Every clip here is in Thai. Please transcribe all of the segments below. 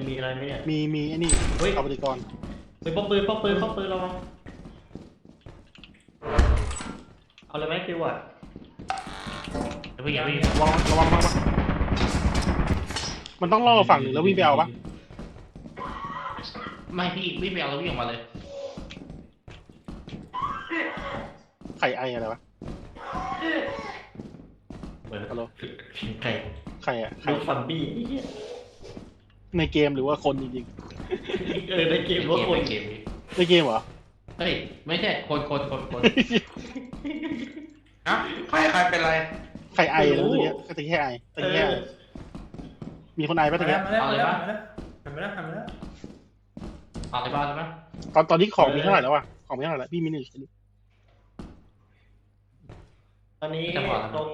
จะมีอะไรไหมเนี่ย มีมีไอ้นี่เฮ้ย เอาปฏิกรณ์ไปพกปืนพกปืนพกปืนระวังเอาเลยไหมคิวอะเดี๋ยวพี่อย่าพี่ระวังระวังระวังระวังมันต้องล่อฝั่งหนึ่งแล้ววิ่งไปเอาปะไม่พี่วิ่งไปเอาแล้ววิ่งออกมาเลย ไข่ไออะไรวะ เหมือนฮัลโหลไข่ไข่อะไข่ดูฟันบี้ไอ้เหี้ย ในเกมหรือว่าคนจริงเออในเกมว่าคนเกมพี่ๆในเกมเหรอ เฮ้ยไม่ใช่คนคนคนคนอะใครใครเป็นไรไข่ไอแล้วตะกี้ตะกี้แค่ไอตะกี้แค่ไอมีคนไอปะตะกี้มาแล้วมาแล้วมาแล้วมาแล้วมาแล้วเอาอะไรบ้างใช่ไหมตอนตอนนี้ของมีเท่าไหร่แล้ววะของมีเท่าไหร่แล้วพี่มีหนึ่งชิ้นตอนนี้ตรง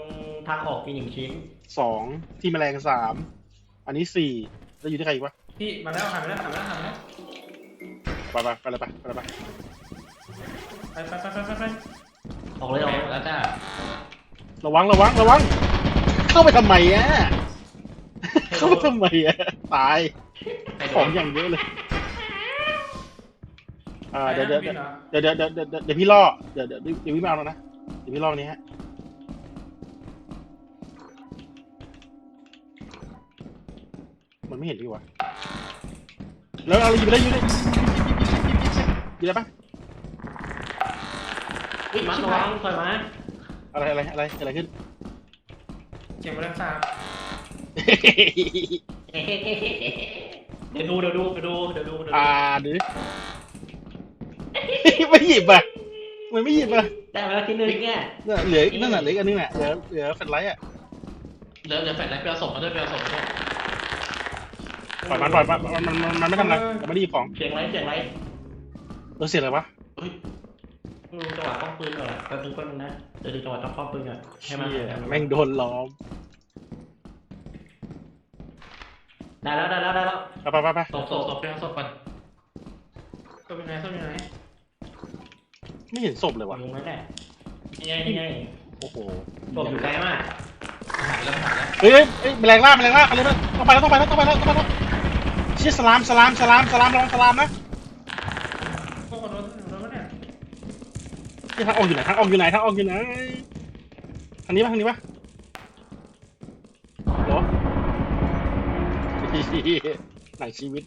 ทางออกมีหนึ่งชิ้นสองที่แมลงสาม อันนี้สี่แล้วอยู่ที่ใครอีกวะพี่มาแล้วหันมาแล้วหันมาแล้วหันมาแล้วไปไปไปเลยไปไปเลยไปไปไปไปไปไปไปออกเลยออกเลยแล้วจ้าระวังระวังระวัง เข้าไปทำไมอะ เข้าไปทำไมอะตายใครโดของนอย่างเยอะเลยอ่าไปเดี๋ยวนะเดี๋ยวพี่เหรอเดี๋ยวเดี๋ยวเดี๋ยวเดี๋ยวเดี๋ยวพี่ล่อเดี๋ยวเดี๋ยวเดี๋ยวพี่ไม่เอาแล้วนะเดี๋ยวพี่ล่อนี้ฮะ มันไม่เห็นดีกว่าแล้วเอาอะไรอยู่ได้อยู่ได้อยู่ได้ปะอุ้ยมันระวังถอยมาอะไรอะไรอะไรเกิดอะไรขึ้นเจ็บมาแล้วสามเดี๋ยวดูเดี๋ยวดูเดี๋ยวดูเดี๋ยวดูเดี๋ยวอ่าดิไม่หยิบอะมันไม่หยิบอะได้มาแล้วที่หนึ่งเนี่ยเหลือนั่นน่ะเหลืออันนึงอะเหลือเหลือแฟลชไลท์อะเหลือเหลือแฟนแล้วไปเอาศพมาด้วยไปเอาศพมาด้วย ปล่อยมันปล่อยมันมันมันมันไม่ทำอะไรมันไม่ได้หยิบของเสียงไรเสียงไรเออเสียอะไรวะเฮ้ยดูจังหวะป้องปืนก่อนแป๊บนึงแป๊บนึงนะเดี๋ยวดูจังหวะต้องป้องปืนก่อนให้มันเชี่ยแม่งโดนล้อมได้แล้วได้แล้วได้แล้วไปไปไปไปศพศพศพไปเอาศพก่อนตัวเป็นไงตัวเป็นไงไม่เห็นศพเลยววะงนั่นแหละนี่ไงนี่ไงโอ้โหศพอยู่ไกลมากหายแล้วหายแล้วเฮ้ยเฮ้ยเฮ้ยแมลงล่าแมลงล่าอะไรนะต้องไปแล้วต้องไปแล้วต้องไปแล้วต้องไปแล้วเชี่ยสลามสลามสลามสลามลองสลามนะพวกคนโดนโดนเนี่ยเชี่ยทางออกอยู่ไหนทางออกอยู่ไหนทางออกอยู่ไหนทางนี้ปะทางนี้ปะเหรอ หนังชีวิต